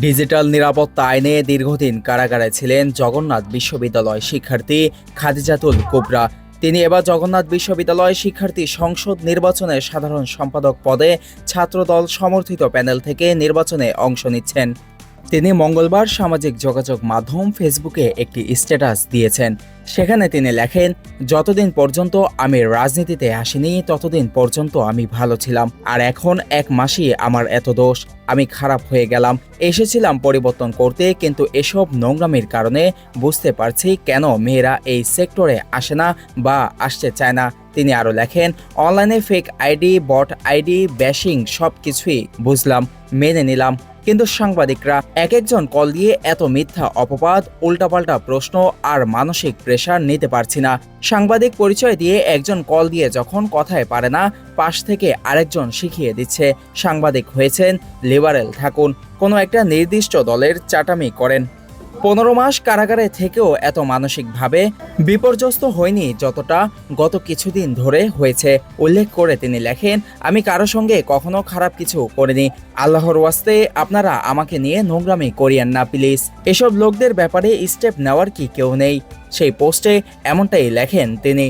Digital নিরাপত্তা আইনে দীর্ঘদিন কারাগারে ছিলেন জগন্নাথ বিশ্ববিদ্যালয় শিক্ষার্থী খাদিজাতুল কুবরা। তিনি এবার জগন্নাথ বিশ্ববিদ্যালয় শিক্ষার্থী সংসদ নির্বাচনে সাধারণ সম্পাদক পদে ছাত্রদল সমর্থিত প্যানেল থেকে নির্বাচনে অংশ নিচ্ছেন। তিনি মঙ্গলবার সামাজিক যোগাযোগ মাধ্যম ফেসবুকে একটি স্ট্যাটাস দিয়েছেন। সেখানে তিনি লেখেন, যতদিন পর্যন্ত আমি রাজনীতিতে আসিনি, ততদিন পর্যন্ত আমি ভালো ছিলাম। আর এখন এক মাসই আমার এত দোষ। আমি খারাপ হয়ে গেলাম। এসেছিলাম পরিবর্তন করতে, কিন্তু এসব নোংরামির কারণে বুঝতে পারছি কেন মেয়েরা এই সেক্টরে আসে না বা আসতে চায় না। তিনি আরও লেখেন, অনলাইনে fake ID, bot ID, bashing সব কিছুই বুঝলাম, মেনে নিলাম। কিন্তু সাংবাদিকরা এক একজন কল দিয়ে এত মিথ্যা, অপবাদ, উল্টাপাল্টা প্রশ্ন আর মানসিক প্রেশার নিতে পারছি না। সাংবাদিক পরিচয় দিয়ে একজন কল দিয়ে যখন কথায় পারে না, পাশ থেকে আরেকজন শিখিয়ে দিচ্ছে। সাংবাদিক হয়েছেন লিবারেল থাকুন কোনো একটা নির্দিষ্ট দলের চাটামি করেন। পনেরো মাস কারাগারে থেকেও এত মানসিকভাবে বিপর্যস্ত হয়নি যতটা গত কিছুদিন ধরে হয়েছে। উল্লেখ করে তিনি লেখেন, আমি কারও সঙ্গে কখনো খারাপ কিছু করিনি। আল্লাহর ওয়াস্তে আপনারা আমাকে নিয়ে নোংরামি করিয়েন না, প্লিজ। এসব লোকদের ব্যাপারে স্টেপ নেওয়ার কি কেউ নেই। সেই পোস্টে এমনটাই লেখেন তিনি।